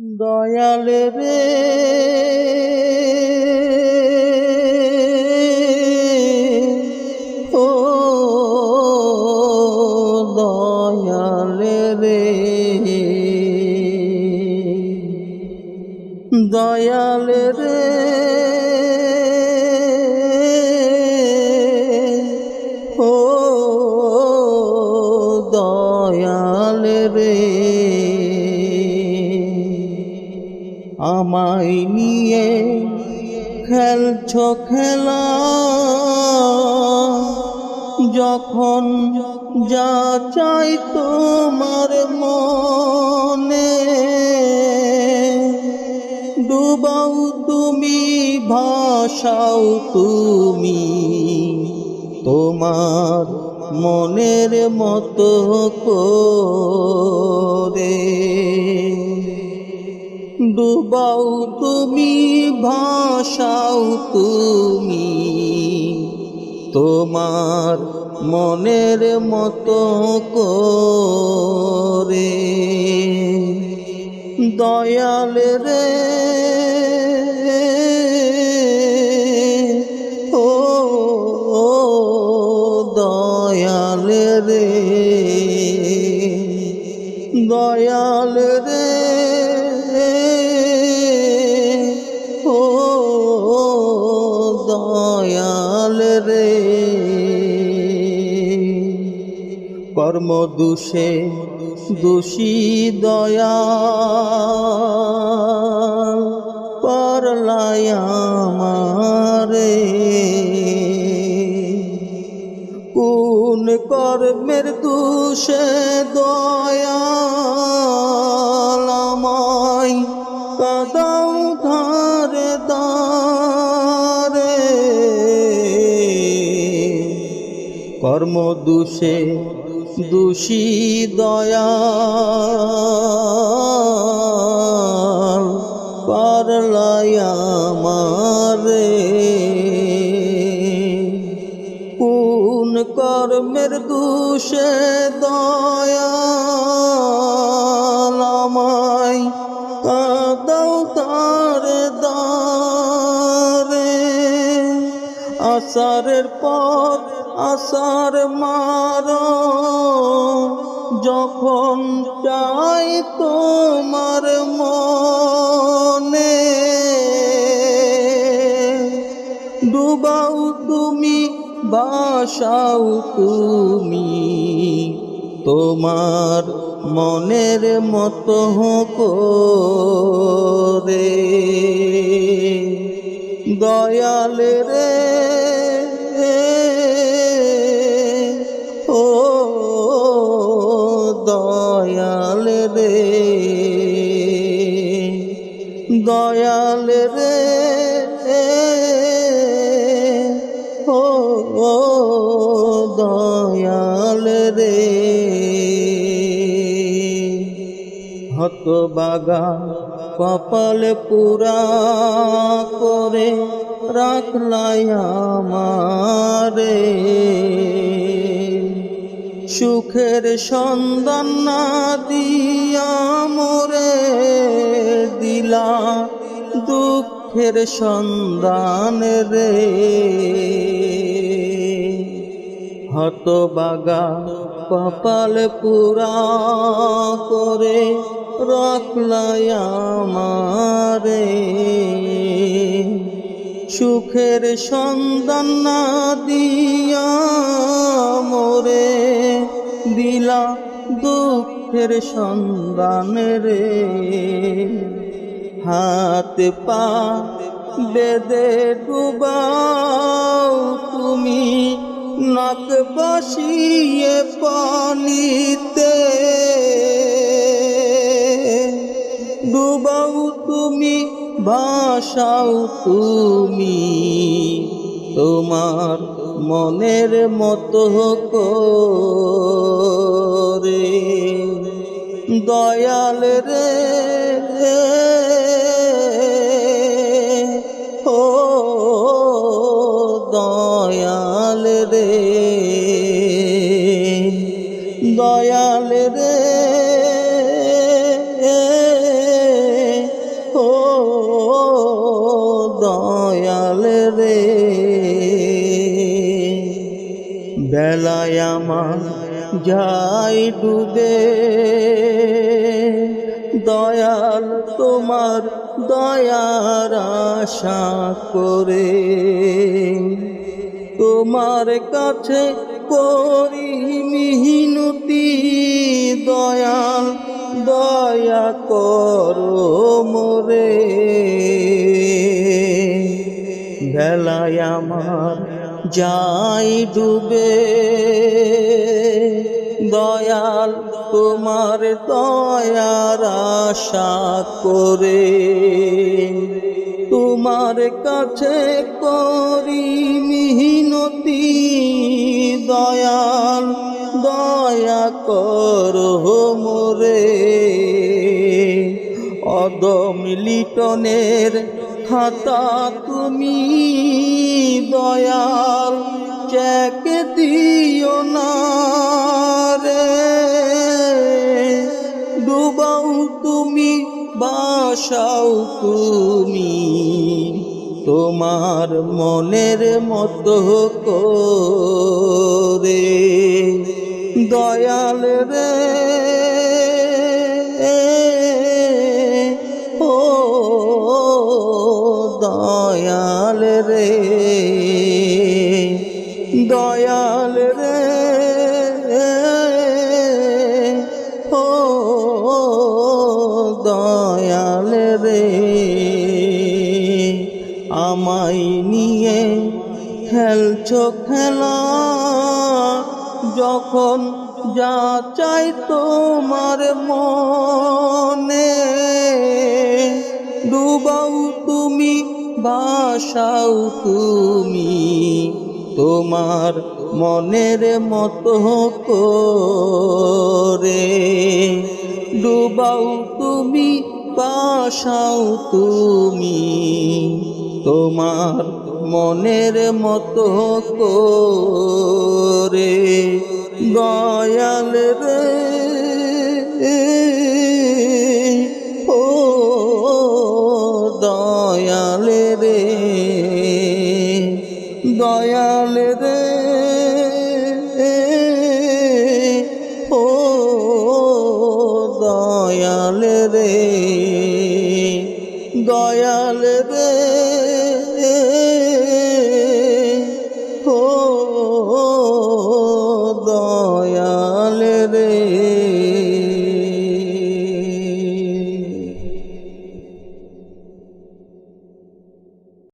দয়াল রে। ও দয়াল রে। দয়াল রে। আমায় নিয়ে খেলছ খেলা। যখন যা চাই তোমার মনে, ডুবাও তুমি ভাষাও তুমি তোমার মনের মতো করে। ডুবাও তুমি ভাষাও তুমি। তোমার মনের মতো করে দয়াল রে। ও দয়াল রে। দয়াল কর্ম দোষে, দোষী দয়া করলায় আমারে। কোন কর্মের দোষে দয়াল আমায় কাদাও ধারে কর্ম দোষে দোষী দয়া পারলায় আমারে। কোন কর্মের দোষে দয়াল আমায় কাদাও তার দারে আষাঢ়ের পর আষাঢ় মার, যখন চাই তোমার মনে। ডুবাও তুমি, বাসাও তুমি, তোমার মনের মতো করে। দয়াল রে দয়াল রে। ও দয়াল রে। হতবাগা কপাল পুরা করে রাখলাই আমারে। সুখের সন্ধান না দিয়া মোরে দিলা, দুঃখের সন্ধান রে। হতবাগা কপাল পুরা করে রাখলাই আমারে। সুখের সন্ধান না দিয়া মোরে দিলা দুঃখের সন্ধান রে। হাত পা বেদে ডুবাও তুমি, নাক বসিয়ে পানিতে ভাষাও তুমি। তোমার মনের মতো করে। দয়াল রে দয়াল রে। বেলায় আমার যাই ডুবে, দয়াল তোমার দয়ার আশা করে। তোমার কাছে করি মিহিনতি, দয়াল দয়া করো মোরে। বেলায় আমার, যাই ডুবে। দয়াল তোমার দয়ার আশা করে, তোমার কাছে করি মিহিনতি। দয়াল, দয়া করো মোরে। অদম খাতা তুমি দয়াল, চেক দিও না রে। ডুবাও তুমি, বাসাও তুমি, তোমার মনের মতো করে। দয়াল রে দয়াল রে দয়াল রে। ও দয়াল রে, আমায় নিয়ে খেলছ খেলা। যখন যা চাই তোমার মনে, ডুবাও তুমি বাসাও তুমি। তোমার মনের মতো করে ডুবাও তুমি, বাসাও তুমি। তোমার মনের মতো করে দয়াল রে। ও দয়াল দয়াল রে